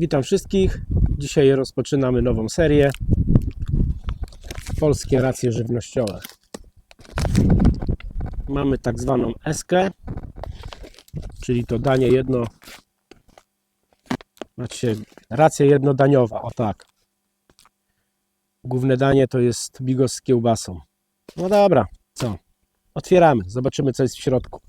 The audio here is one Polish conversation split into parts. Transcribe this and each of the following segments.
Witam wszystkich. Dzisiaj rozpoczynamy nową serię. Polskie racje żywnościowe. Mamy tak zwaną eskę, czyli to danie jedno. Znaczy, racja jednodaniowa, o tak. Główne danie to jest bigos z kiełbasą. No dobra, co? Otwieramy, zobaczymy co jest w środku.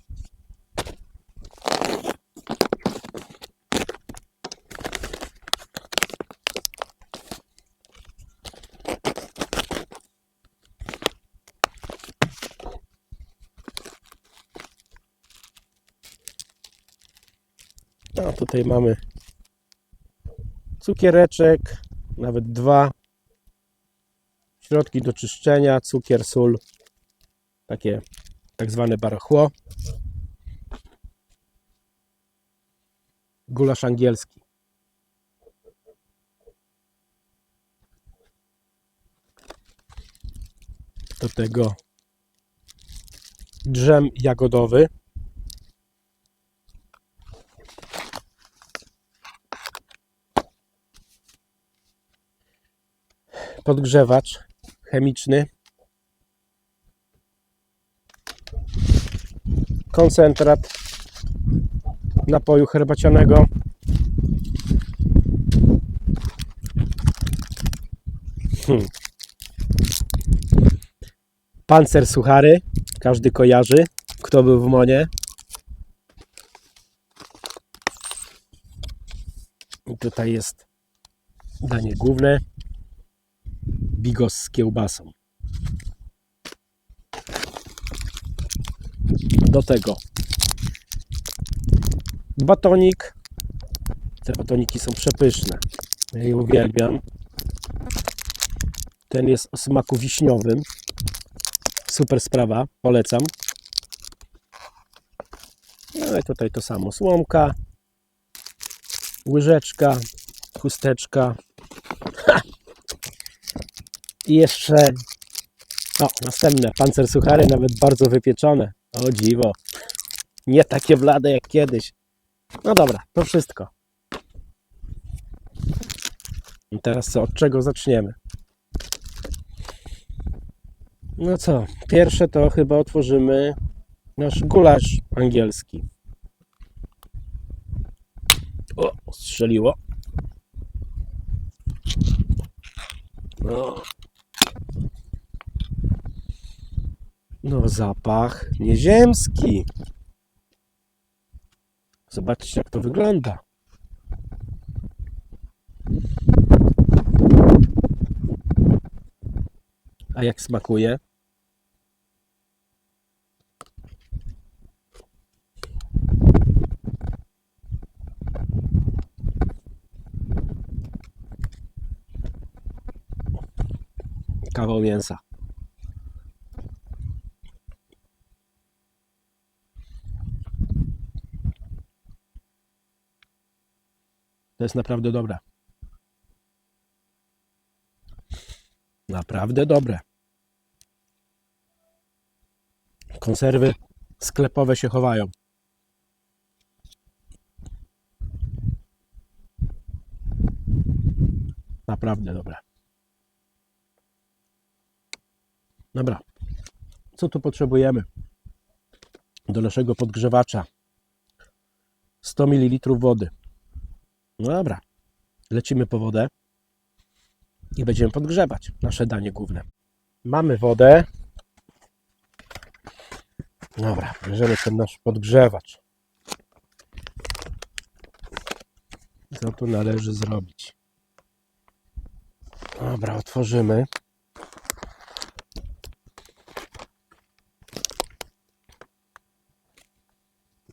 No tutaj mamy cukiereczek, nawet dwa. Środki do czyszczenia, cukier, sól, takie tak zwane barachło. Gulasz angielski. Do tego drzem jagodowy. Podgrzewacz chemiczny, koncentrat napoju herbacianego, hmm. pancer suchary, każdy kojarzy, kto był w Monie. I tutaj jest danie główne bigos z kiełbasą. Do tego batonik. Te batoniki są przepyszne. Ja je uwielbiam. Ten jest o smaku wiśniowym. Super sprawa, polecam. No i tutaj to samo. Słomka, łyżeczka, chusteczka, i jeszcze o, następne, pancer suchary, nawet bardzo wypieczone. O dziwo. Nie takie blade jak kiedyś. No dobra, to wszystko. I teraz co, od czego zaczniemy? No co, pierwsze to chyba otworzymy nasz gulasz angielski. O, strzeliło. No, No, zapach nieziemski. Zobaczcie, jak to wygląda. A jak smakuje? Kawał mięsa. To jest naprawdę dobre. Naprawdę dobre. Konserwy sklepowe się chowają. Naprawdę dobre. Dobra. Co tu potrzebujemy? Do naszego podgrzewacza 100 ml wody. No dobra, lecimy po wodę i będziemy podgrzewać nasze danie główne. Mamy wodę. Dobra, bierzemy ten nasz podgrzewacz. Co tu należy zrobić? Dobra, otworzymy.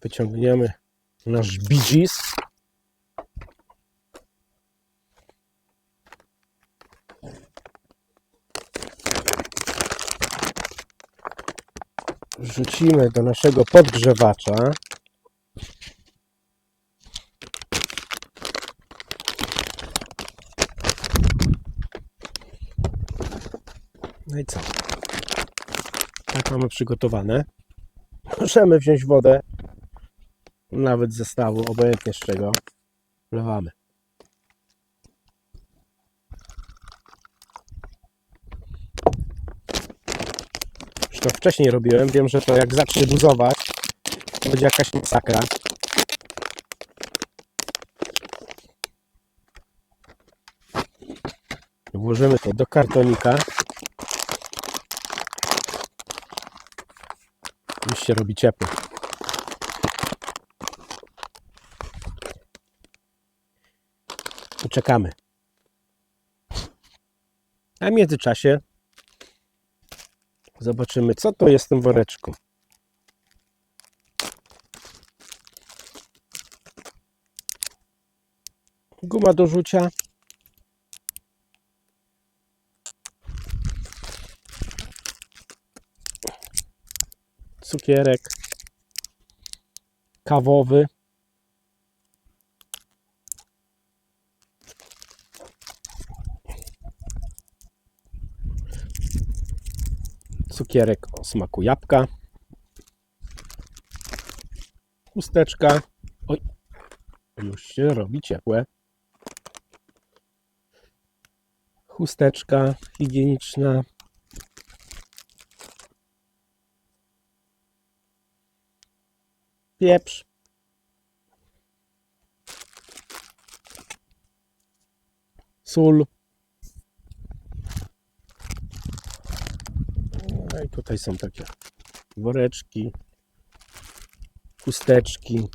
Wyciągniemy nasz bidżis. Wrzucimy do naszego podgrzewacza. No i co? Tak mamy przygotowane. Możemy wziąć wodę, nawet z zestawu, obojętnie z czego. Wlewamy. To wcześniej robiłem. Wiem, że to jak zacznie buzować, to będzie jakaś masakra. Włożymy to do kartonika. Już się robi ciepło. I czekamy. A w międzyczasie zobaczymy, co to jest w tym woreczku. Guma do rzucia. Cukierek kawowy. Cukierek o smaku jabłka. Chusteczka. Oj, już się robi ciepłe. Chusteczka higieniczna. Pieprz. Sól. No tutaj są takie woreczki, chusteczki,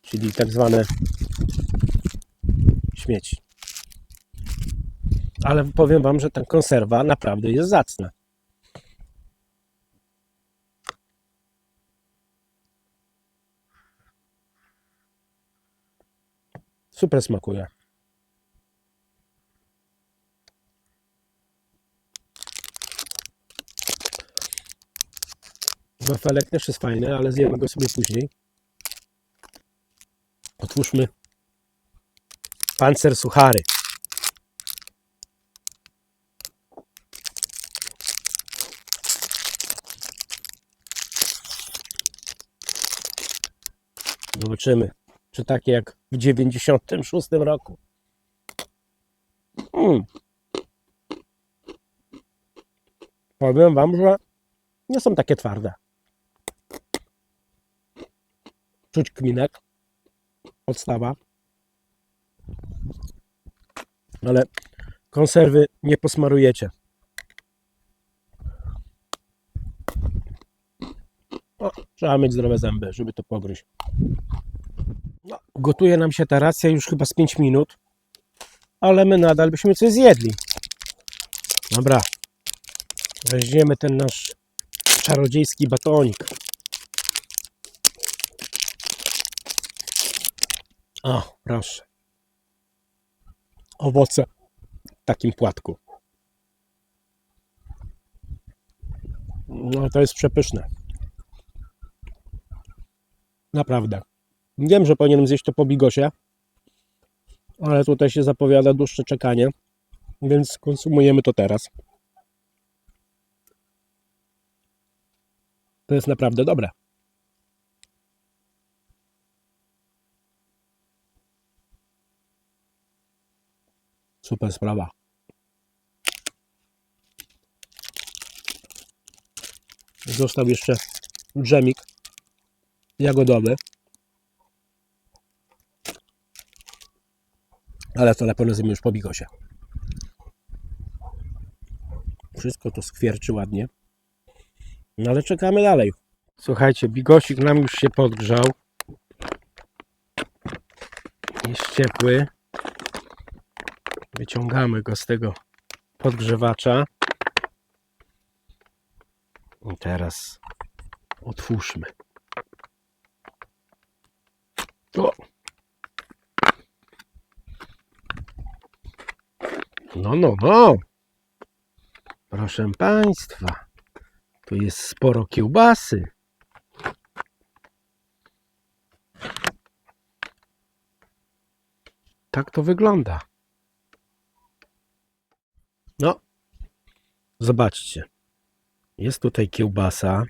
czyli tak zwane śmieci. Ale powiem Wam, że ta konserwa naprawdę jest zacna. Super smakuje. Wafelek też jest fajny, ale zjemy go sobie później. Otwórzmy pancer suchary. Zobaczymy, czy takie jak w 96 roku. Mm. Powiem Wam, że nie są takie twarde. Czuć kminek. Podstawa. Ale konserwy nie posmarujecie. O, trzeba mieć zdrowe zęby, żeby to pogryźć. No, gotuje nam się ta racja już chyba z 5 minut, ale my nadal byśmy coś zjedli. Dobra, weźmiemy ten nasz czarodziejski batonik. O, proszę. Owoce w takim płatku. No, to jest przepyszne. Naprawdę. Wiem, że powinienem zjeść to po bigosie, ale tutaj się zapowiada dłuższe czekanie, więc konsumujemy to teraz. To jest naprawdę dobre. Super sprawa. Został jeszcze dżemik jagodowy. Ale to na pewno już po bigosie. Wszystko to skwierczy ładnie. No ale czekamy dalej. Słuchajcie, bigosik nam już się podgrzał. Jest ciepły. Wyciągamy go z tego podgrzewacza. I teraz otwórzmy. O! No, no, no. Proszę Państwa, tu jest sporo kiełbasy. Tak to wygląda. No, zobaczcie. Jest tutaj kiełbasa.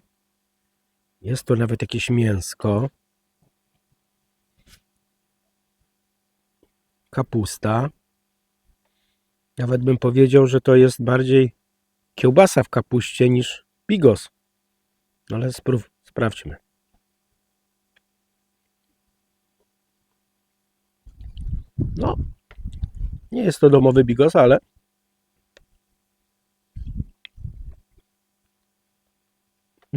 Jest tu nawet jakieś mięsko. Kapusta. Nawet bym powiedział, że to jest bardziej kiełbasa w kapuście niż bigos Ale sprów, sprawdźmy. No, nie jest to domowy bigos, ale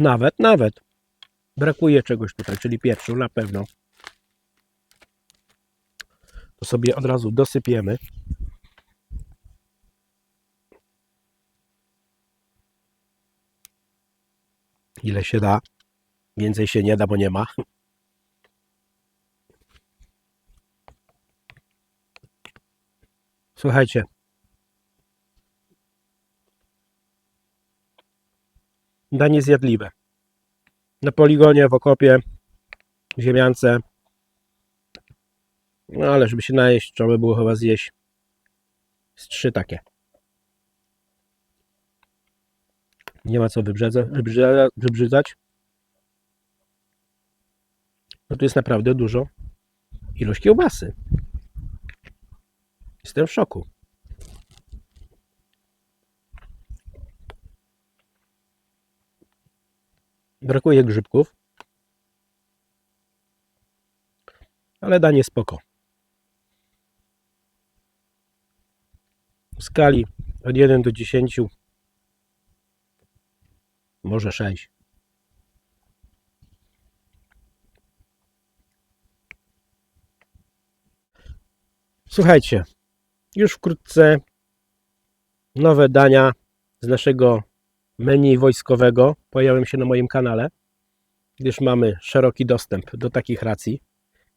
nawet, nawet brakuje czegoś tutaj, czyli pieprzu na pewno. To sobie od razu dosypiemy. Ile się da. Więcej się nie da, bo nie ma. Słuchajcie. Danie zjadliwe. Na poligonie, w okopie, w ziemiance. No ale żeby się najeść, trzeba by było chyba zjeść z trzy takie. Nie ma co wybrzedza, wybrzydzać. No tu jest naprawdę dużo ilość kiełbasy. Jestem w szoku. Brakuje grzybków. Ale danie spoko. W skali od 1 do 10 może 6. Słuchajcie, już wkrótce nowe dania z naszego menu wojskowego pojawią się na moim kanale, gdyż mamy szeroki dostęp do takich racji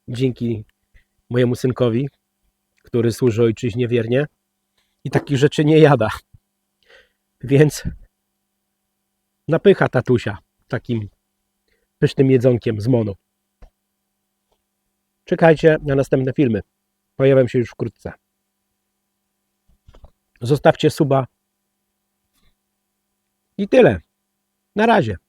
dzięki mojemu synkowi, który służy ojczyźnie wiernie i takich rzeczy nie jada. Więc napycha tatusia takim pysznym jedzonkiem z Monu. Czekajcie na następne filmy. Pojawią się już wkrótce. Zostawcie suba. I tyle. Na razie.